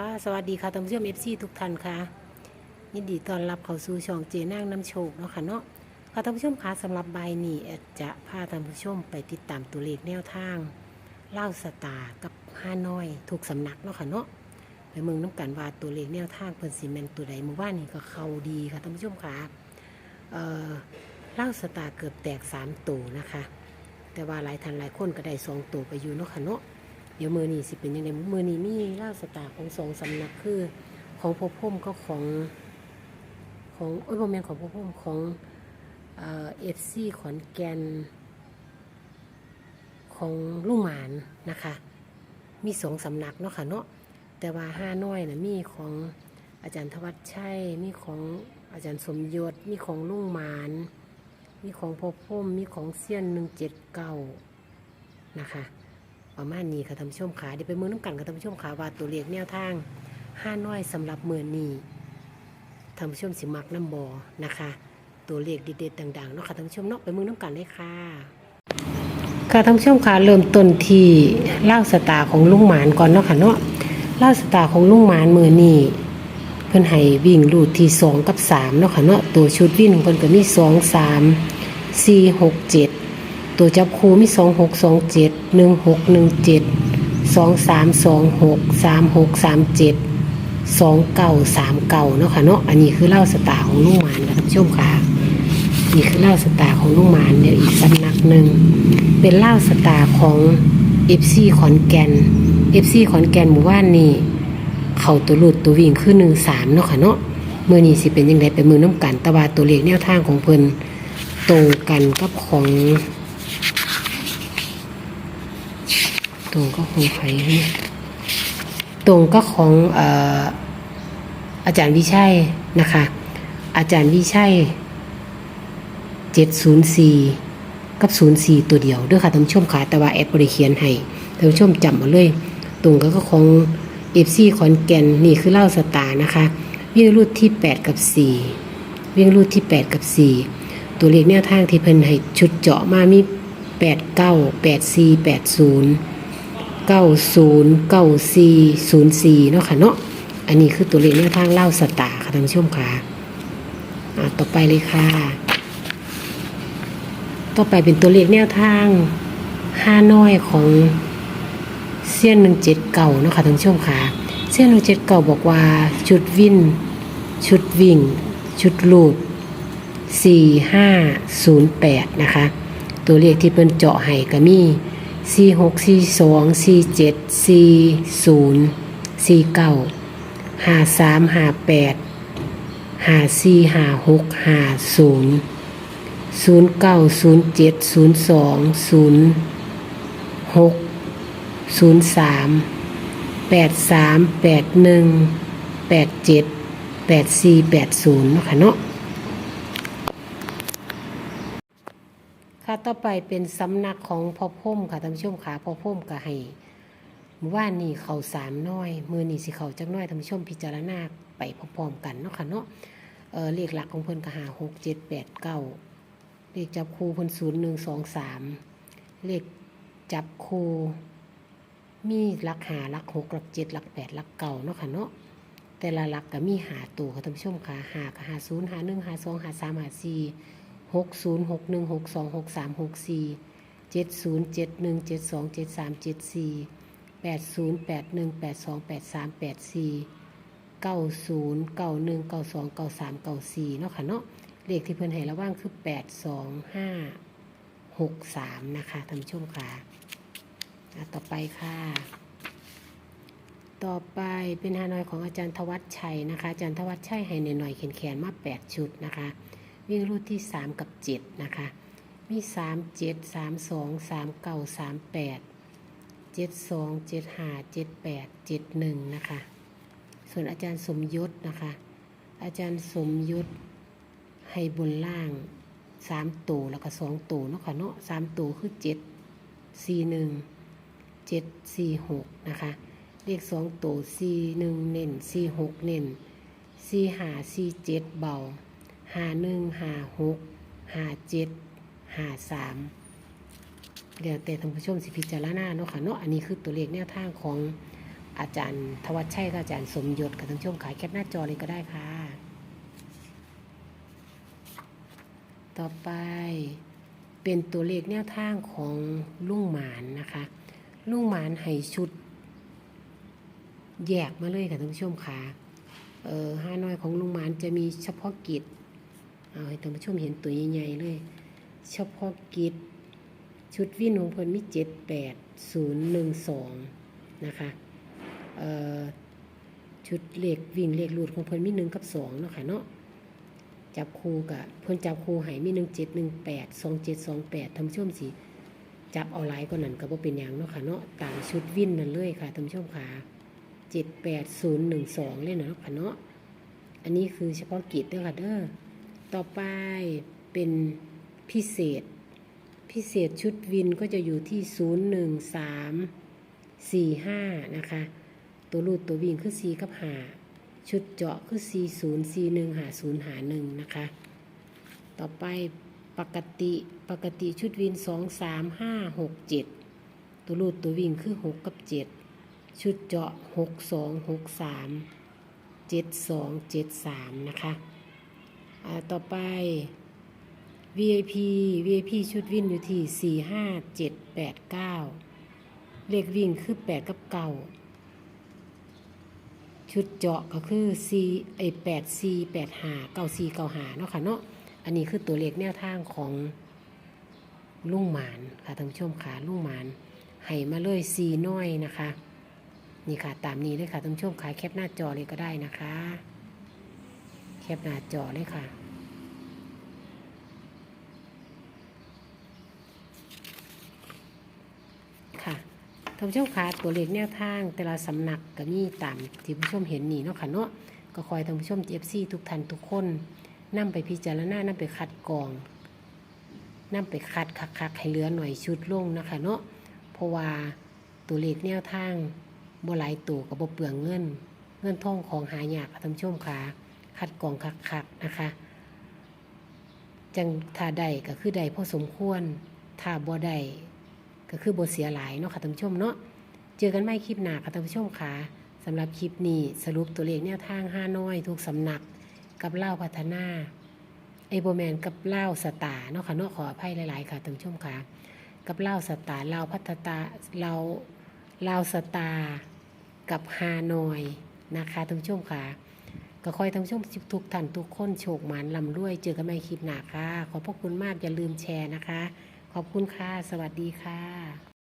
คะสวัสดีค่ะท่านผู้ชมเอฟซีทุกท่านค่ะ ยินดีต้อนรับเข้าสู่ช่องเจนางน้ำโชคเนาะค่ะเนาะค่ะท่านผู้ชมคะสำหรับใบนี้แอดจะพาท่านผู้ชมไปติดตามตัวเลขแนวทางเล่าสตาร์กับห้าน้อยถูกสำนักเนาะค่ะเนาะไปเมืองน้ำกันว่าตัวเลขแนวทางเพิ่นซีเมนตัวใดเมื่อวานนี้ก็เข้าดีค่ะท่านผู้ชมค่ะเอ่อเล่าสตาร์เกือบแตกสามตัวนะคะ แต่ว่าหลายท่านหลายคนก็ได้สองตัวไปอยู่เนาะค่ะเนาะ เดี๋ยวมือนี้สิเป็นยังไงมือนี้มีล่าสตาของสองสำนักคือ ของพ่อพุ่มก็ของของโอ้ยโมเมนของพ่อพุ่มของเอฟซีขอนแก่นของลุงหมานนะคะ มีสองสำนักเนาะค่ะเนาะแต่ว่าห้าน้อยนะมีของอาจารย์ทวัชชัยมีของอาจารย์สมยศมีของลุงหมาน มีของพ่อพุ่มมีของเซียนหนึ่งเจ็ดเก้านะคะ ประมาณนี้ค่ะท่านผู้ชมขาเดี๋ยวไปมือน้ำกันค่ะท่านผู้ชมขาว่าตัวเลขแนวทางห้าน้อยสำหรับเมือนี้ท่านผู้ชมสิมักน้ำบอนะคะ ตัวเลขเด็ดๆต่างๆเนาะค่ะท่านผู้ชมเนาะไปมือน้ำกันเลยค่ะค่ะท่านผู้ชมขาเริ่มต้นที่เล่าสตาร์ของลุงหมานก่อนเนาะค่ะเนาะเล่าสตาร์ของลุงหมานมือนี้เพิ่นให้วิ่งรูดที่สองกับสามเนาะค่ะเนาะตัวชุดวิ่งของเพิ่นก็มีสองสามสี่หกเจ็ด ตัวจับคูมีสองหกสองเจ็ดหนึ่งหกหนึ่งเจ็ดสองสามสองหกสามหกสามเจ็ดสองเก้าสามเก้าเนาะค่ะเนาะอันนี้คือเล่าสตาร์ของลุงหมานค่ะท่านผู้ชมค่ะนี่คือเล่าสตาร์ของลุงหมานเดี๋ยวอีกสำนักหนึ่งเป็นเล่าสตาร์ของเอฟซีขอนแก่นเอฟซีขอนแก่นหมู่บ้านนี่เขาตัวหลุดตัววิ่งคือหนึ่งสามเนาะค่ะเนาะมือนี้สิเป็นยังไงเป็นมือน้ำกันตะวาตัวเลขแนวทางของเพิ่นตรงกันกับของ ตรงก็คงไฟนี่ตรงก็ของอาจารย์วิชัยนะคะ อาจารย์วิชัยเจ็ดศูนย์สี่กับศูนย์สี่ตัวเดียวเด้วยค่ะท่านผู้ชมค่ะแต่ว่าแอดบริเขียนให้ท่านผู้ชมจำมาเลย ตรงก็ของเอฟซีขอนแก่นนี่คือเล่าสตาร์นะคะ วิ่งรูดที่ 8 กับ 4 วิ่งรูดที่ 8 กับ 4 ตัวเลขแนวทางที่เพิ่นให้ชุดเจาะมามี 8 9 8 4 8 0 เก้าศูนย์เก้าสี่ศูนย์สี่เนาะค่ะเนาะอันนี้คือตัวเลขแนวทางเล่าสตาค่ะท่านผู้ชมค่ะอ่าต่อไปเลยค่ะ ต่อไปเป็นตัวเลขแนวทางห้าน้อยของเซียนหนึ่งเจ็ดเก่าเนาะค่ะท่านผู้ชมค่ะเซียนหนึ่งเจ็ดเก่าบอกว่าชุดวิ่นชุดวิ่ง ชุดลูดสี่ห้าศูนย์แปดนะคะ ตัวเลขที่เพิ่นเจาะให้ก็มี สี่หกสี่สองสี่เจ็ดสี่ศูนย์สี่เก้าห้าสามห้าแปดห้าสี่ห้าหกห้าศูนย์ศูนย์เก้าศูนย์เจ็ดศูนย์สองศูนย์หกศูนย์สามแปดสามแปดหนึ่งแปดเจ็ดแปดสี่แปดศูนย์นะค่ะเนาะ ค่ะต่อไปเป็นสำนักของพ่อพุ่มค่ะท่านผู้ชมค่ะพ่อพุ่มก็ให้มว่านี่เขาสามน้อย มือนี่สิเขาจักน้อยท่านผู้ชมพิจารณาไปพร้อมๆกันเนาะค่ะเนาะเออเลขหลักของเพิ่นก็หาหกเจ็ดแปดเก้าเลขจับคูเพิ่นศูนย์หนึ่งสองสามเลขจับคูมีหลักหาหลักหกหลักเจ็ดหลักแปดหลักเก่าเนาะค่ะเนาะแต่ละหลักก็มีหาตัวค่ะท่านผู้ชมค่ะหาก็หาศูนย์หาหนึ่งหาสองหาสามหาสี่ หกศูนย์หกหนึ่งหกสองหกสามหกสี่เจ็ดศูนย์เจ็ดหนึ่งเจ็ดสองเจ็ดสามเจ็ดสี่แปดศูนย์แปดหนึ่งแปดสองแปดสามแปดสี่เก้าศูนย์เก้าหนึ่งเก้าสองเก้าสามเก้าสี่เนาะค่ะเนาะเลขที่เพิ่นให้ระว่างคือแปดสองห้าหกสามนะคะท่านผู้ชมค่ะต่อไปค่ะ ต่อไปเป็นฮานอยของอาจารย์ทวัชชัยนะคะ อาจารย์ทวัชชัยให้หน่อยๆแขนๆมาแปดชุดนะคะ วิ่งรูดที่ 3 กับ 7 นะคะ มี 3 7 3 2 3 9 3 8 7 2 7 5 7 8 7 1 นะคะ ส่วนอาจารย์สมยศนะคะ อาจารย์สมยศให้บนล่าง 3 ตัวแล้วก็ 2 ตัวเนาะค่ะเนาะ3ตัวคือ 7 4 1 7 4 6 นะคะ เลข 2 ตัว 4 1 เน้น 4 6 เน้น 4 5 4 7 เบา หาหนึ่งหาหกหาเจ็ดหาสามเดี๋ยวแต่ท่านผู้ชมสิพิจารณาเนาะค่ะเนาะอันนี้คือตัวเลขแนวทางของอาจารย์ทวัชชัยกับอาจารย์สมยศกับท่านผู้ชมขายแคปหน้าจอเลยก็ได้ค่ะ ต่อไปเป็นตัวเลขแนวทางของลุงหมานนะคะ ลุงหมานให้ชุด แยกมาเลยค่ะท่านผู้ชมค่ะเออห้าน้อยของลุงหมานจะมีเฉพาะกิจ เอาให้ท่านผู้ชมเห็นตัวใหญ่ๆเลยเฉพาะกิจชุดวิ่งของเพิ่นมีเจ็ดแปดศูนย์หนึ่งสองนะคะชุดเลขวิ่งเลขรูดของเพิ่นมีหนึ่งกับสองเนาะค่ะเนาะจับคู่กับเพิ่นจับคู่ให้มีหนึ่งเจ็ดหนึ่งแปดสองเจ็ดสองแปดท่านผู้ชมสิจับเอาหลายกว่านั้นก็บ่เป็นอย่างเนาะค่ะเนาะตามชุดวิ่นนั่นเลยค่ะท่านผู้ชมค่ะเจ็ดแปดศูนย์หนึ่งสองเลยเนาะค่ะเนาะอันนี้คือเฉพาะกิจเด้อค่ะเด้อ ต่อไปเป็นพิเศษ พิเศษชุดวินก็จะอยู่ที่ 0 1 3 4 5 นะคะ ตัวรูดตัววิ่งคือ4กับ5ชุดเจาะคือ 4 0 4 1หา0หา1นะคะ ต่อไปปกติปกติชุดวิน 2 3 5 6 7 ตัวรูดตัววิ่งคือ 6 กับ 7 ชุดเจาะ 6 2 6 3 7 2 7 3 นะคะ ต่อไป VIP VIP ชุดวิ่งอยู่ที่ 4 5 7 8 9 เลขวิ่งคือ 8 กับ9ชุดเจาะก็คือ4ไอ8 4 8 5 9 4 9 5เนาะค่ะเนาะอันนี้คือตัวเลขแนวทางของลุงหมานค่ะท่านผู้ชมค่ะลุงหมานให้มาเลย4น้อยนะคะ นี่ค่ะตามนี้เลยค่ะท่านผู้ชมค่ะแคปหน้าจอเลยก็ได้นะคะ ปหน้าจอเลยค่ะ ค่ะท่านผู้ชมคะตัวเลขแนวทาง แต่ละสำนักก็มีตามที่ผู้ชมเห็นนี่เนาะค่ะเนาะก็คอยท่านผู้ชมเอฟซีทุกท่านทุกคนนํไปพิจารณานํไปคัดกรองนํไปคัดคักๆให้เหลือหน่อยชุดลงนะคะเนาะเพราะว่าตัวเลขแนวทางบ่หลายตัวกับบ่เปลืองเงิน เงินทองของหายากท่านผู้ชมค่ะ คัดกรองคักๆนะคะ จังถ้าใดก็คือใดพอสมควรถ้าบ่ใดก็คือบทเสียหลายเนาะค่ะท่านผู้ชมเนาะเจอกันไม่คลิปหน้าค่ะท่านผู้ชมค่ะสำหรับคลิปนี้สรุปตัวเลขแนวทางห้าน้อยทุกสำนักกับเล่าพัฒนาไอโบแมนกับเล่าสตาเนาะค่ะเนาะขออภัยหลายๆค่ะท่านผู้ชมค่ะกับเล่าสตาเล่าพัฒตาเราเล่าสตากับฮานอยนะคะท่านผู้ชมค่ะ ก็คอยท่านผู้ชมทุกท่านทุกคนโชคหมานลำรวย เจอกันใหม่คลิปหน้าค่ะ ขอบพระคุณมากอย่าลืมแชร์นะคะ ขอบคุณค่ะ สวัสดีค่ะ